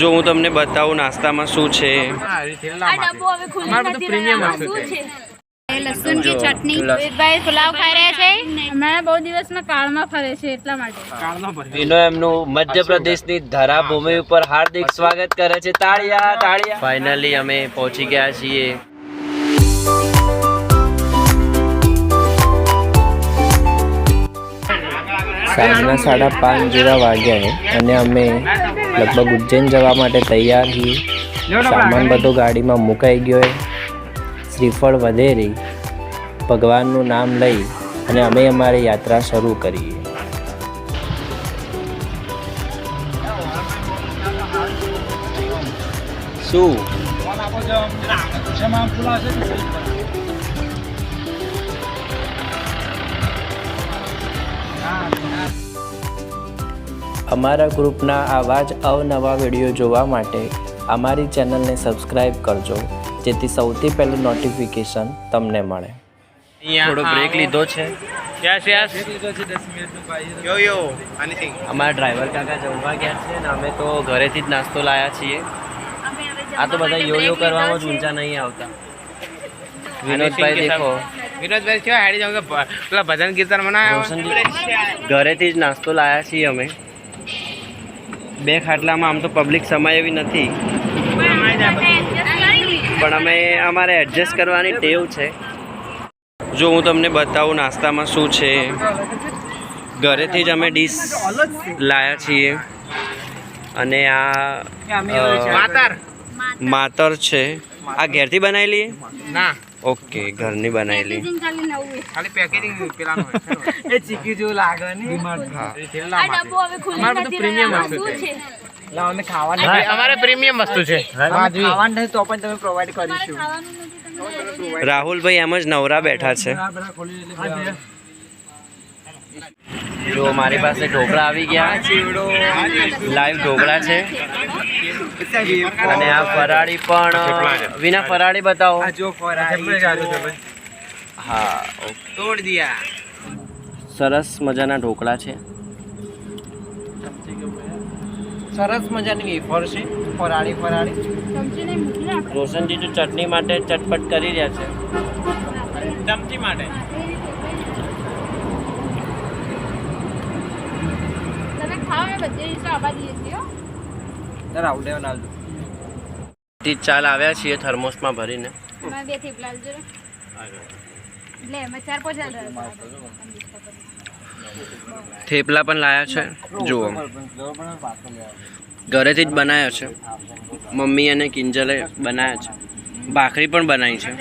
જો હું તમને બતાવું નાસ્તામાં શું છે. લસણ ચટણી. પુલાવ ખાઈ રહ્યા છે? અમે બહુ દિવસમાં કાળમાં ફરે છે એટલા માટે. વિનો એમનું મધ્યપ્રદેશની ધરાભૂમિ ઉપર હાર્દિક સ્વાગત કરે છે. તાળિયા તાળિયા. ફાઇનલી અમે પહોંચી ગયા છીએ. સાંજના સાડા પાંચ જેવા વાગ્યા છે અને અમે લગભગ ઉજ્જૈન જવા માટે તૈયાર છીએ. સામાન બધો ગાડીમાં મુકાઈ ગયો છે. શ્રીફળ વધેરી ભગવાનનું નામ લઈ અને અમે અમારી યાત્રા શરૂ કરીએ. શું? અમારા ગ્રુપના આવા જ અવનવા વીડિયો જોવા માટે અમારી ચેનલને સબસ્ક્રાઈબ કરજો જેથી સૌથી પહેલું નોટિફિકેશન તમને મળે. થોડો બ્રેક લીધો છે? યસ યસ યો યો એનીથિંગ અમારા ડ્રાઈવર કાકા જમવા ગયા છે અને અમે તો ઘરેથી જ નાસ્તો લાયા છીએ. આ તો બધા યો યો કરવામાં જ ઊંચા નહીં આવતા. વિનોદભાઈ દેખો. વિનોદભાઈ કેવા હેડી જાવ પેલા ભજન કીર્તન મનાયો ઘરેથી જ નાસ્તો લાયા છીએ અમે. બે ખાટલામાં આમ તો પબ્લિક સમાય એવી નથી. પણ અમે અમારે એડજસ્ટ કરવાની ટેવ છે. જો હું તમને બતાવું નાસ્તામાં શું છે. ઘરેથી જ અમે ડીશ લાયા છીએ. અને આ માતર. છે. આ ઘેરથી બનાવેલી ના. ઓકે ઘરની બનાવેલી. ખાલી પેકેજિંગ પેલાનો એ ચીકી જેવું લાગે ને. હા. આ ડબ્બો હવે ખુલ્લી નથી પ્રીમિયમ શું છે. લાવને ખાવાનું. અમારે પ્રીમિયમ વસ્તુ છે. ખાવાનું નહીં તો પણ તમે પ્રોવાઈડ કરીશું. ખાવાનું નથી તમને રાહુલભાઈ એમ જ નવરા બેઠા છે. જો મારી પાસે ઢોકળા આવી ગયા. લાઈવ ઢોકળા છે. અને આ ફરાળી પણ વિના ફરાળી બતાવો. જો હા તોડ દિયા. સરસ મજાના ઢોકળા છે. સરસ મજાની વેફર છે ફરાળી ફરાળી. રોશનજી તો ચટણી માટે ચટપટ કરી રહ્યા છે. ચમચી માટે. તમે ખાઓ એ બધી રીતે આવવા દઈએ છીએ હો. રાહુલ દેવ નાલ તી ચાલ આવ્યા છીએ થર્મોસમાં ભરીને. મેં બે થેપલા આલજો લે અમે ચાર પાંચ આલ થેપલા પણ લાયા છે જુઓ. ઘરેથી જ બનાવ્યા છે. મમ્મી અને કિંજલે બનાવ્યા છે. ભાખરી પણ બનાવી છે.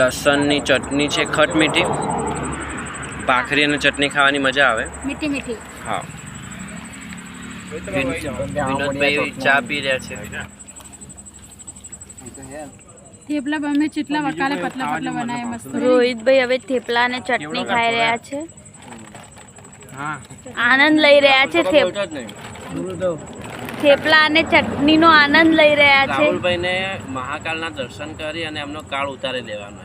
લસણની ચટણી છે ખટ મીઠી. ભાખરી અને ચટણી ખાવાની મજા આવે. મીઠી મીઠી. હા. વિનોદભાઈ ચા પી રહ્યા છે. થેપલા અમે જેટલા વકાલે પતલા પતલા બનાવે? મસ્ત. રોહિતભાઈ હવે થેપલા અને ચટણી ખાઈ રહ્યા છે. હા. આનંદ લઈ રહ્યા છે થેપલા અને ચટણીનો આનંદ લઈ રહ્યા છે. રાહુલભાઈને મહાકાળના દર્શન કરી અને એમનો કાળ ઉતારી દેવાનો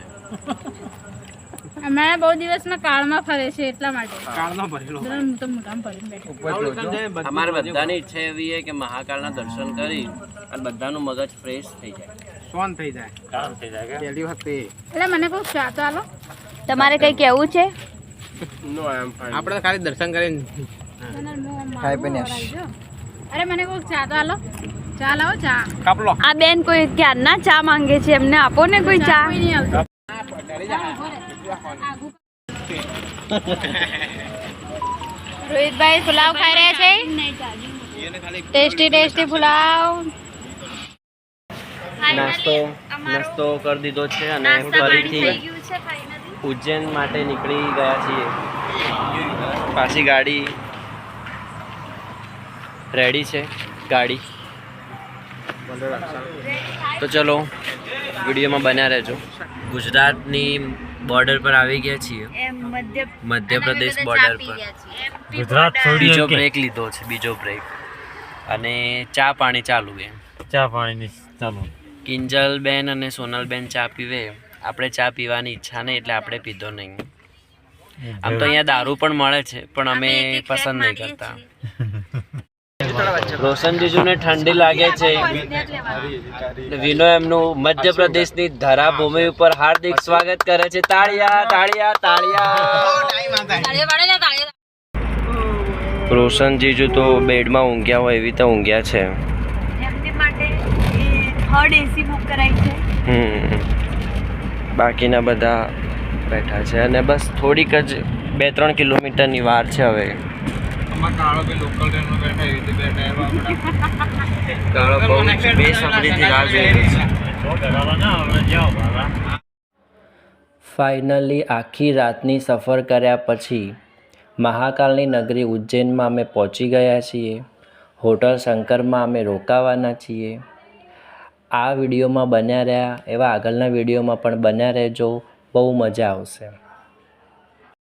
અમે બહુ દિવસમાં કાળમાં ફરે છે એટલા માટે. કાળનો ભરેલો હું તો મોઢામાં ભરીને બેઠો. અમારે બધાની ઈચ્છા એવી છે કે મહાકાળના દર્શન કરી અને બધાનું મગજ ફ્રેશ થઈ જાય. સોન થઈ જાય. કામ થઈ જાય પહેલી વખતે. એટલે મને કહું ચા તો આલો. તમારે કઈ કેવું છે? આપણે ખાલી દર્શન કરીને ખાઈ પીને અરે મને કહું ચા તો આલો. ચા લાવો ચા. કાપલો. આ બેન કોઈ ક્યારના ચા માંગે છે? એમને આપો ને કોઈ ચા નહીં આવતું. રોહિતભાઈ પુલાવ ખાઈ રહ્યા છે? Tasty tasty pulao. નાસ્તો નાસ્તો કરી દીધો છે અને ફરીથી ઉજ્જૈન માટે નીકળી ગયા છીએ. પાછી ગાડી રેડી છે ગાડી. તો ચલો વિડીયોમાં બન્યા રહેજો. ગુજરાતની બોર્ડર પર આવી ગયા છીએ. મધ્યપ્રદેશ બોર્ડર પર. ગુજરાત બીજો બ્રેક લીધો છે બીજો બ્રેક અને ચા પાણી ચાલુ છે. ચા પાણીની ચાલુ. કિંજલ બેન અને સોનલ બેન ચા પીવે. આપણે ચા પીવાની ઈચ્છા નહીં એટલે આપણે પીધો નહીં. આમ તો અહીંયા દારૂ પણ મળે છે પણ અમે પસંદ નહીં કરતા. રોશનજીજુને ઠંડી લાગે છે. વિનો એમનું મધ્યપ્રદેશની ધરાભૂમિ ઉપર હાર્દિક સ્વાગત કરે છે. તાળિયા તાળિયા તાળિયા. રોશનજીજુ તો બેડમાં ઊંઘ્યા હોય એવી તો ઊંઘ્યા છે. એમની માટે થર્ડ એસી બુક કરાવી છે. હમ. બાકીના બધા બેઠા છે. અને બસ થોડીક જ બે ત્રણ કિલોમીટરની વાર છે હવે. કાળો બહુ બેસબરીથી રાહ જોઈ રહ્યો છે. ફાઇનલી આખી રાતની સફર કર્યા પછી મહાકાલની નગરી ઉજ્જૈનમાં અમે પહોંચી ગયા છીએ. હોટલ શંકરમાં અમે રોકાવાના છીએ. આ વિડીયોમાં બન્યા રહ્યા એવા આગળના વિડીયોમાં પણ બન્યા રહેજો. બહુ મજા આવશે.